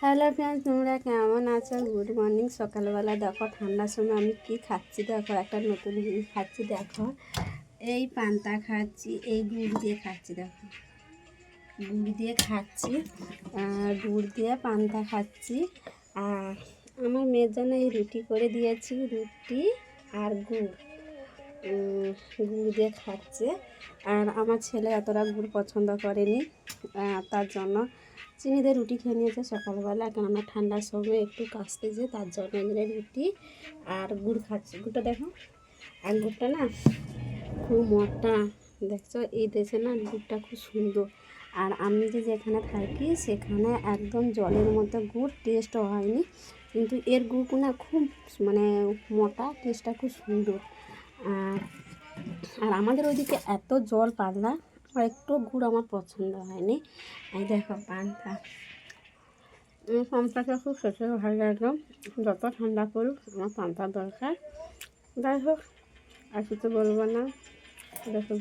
Hello friends তোমরা কেমন আছো? গুড মর্নিং সকালবেলা দেখো ঠান্ডার সময়, আমি কি খাচ্ছি দেখো, একটা নতুন জিনিস খাচ্ছি দেখো। এই পান্তা খাচ্ছি, এই গুড় দিয়ে খাচ্ছি দেখো। গুড় দিয়ে খাচ্ছি গুড় দিয়ে পান্তা খাচ্ছি। আর আমার মেয়ের জন্য এই রুটি করে দিয়েছি, রুটি আর গুড়। গুড় দিয়ে খাচ্ছে। আর আমার ছেলে এতটা গুড় পছন্দ করেনি তার জন্য চিনি দিয়ে রুটি খেয়ে নিয়েছে সকালবেলা, কেননা ঠান্ডার সময় একটু কাশতে যে তার জন্য এখানে রুটি আর গুড় খাচ্ছে। গুড়টা দেখো আর গুড়টা না খুব মোটা, দেখছ? এই দেশে না গুড়টা খুব সুন্দর। আর আমি যে যেখানে থাকি সেখানে একদম জলের মতো গুড় টেস্টও হয়নি, কিন্তু এর গুড় না খুব মানে মোটা টেস্টটা খুব সুন্দর। আর আমাদের ওইদিকে এত জল পাতলা, আর একটু গুড় আমার পছন্দ হয়নি। এই দেখো পান্তা পান্তাটা খুব খেতে ভালো লাগল যত ঠান্ডা পড়ুক, আমার পান্তার দরকার। যাই হোক, আর কিছু বলব না। দেখো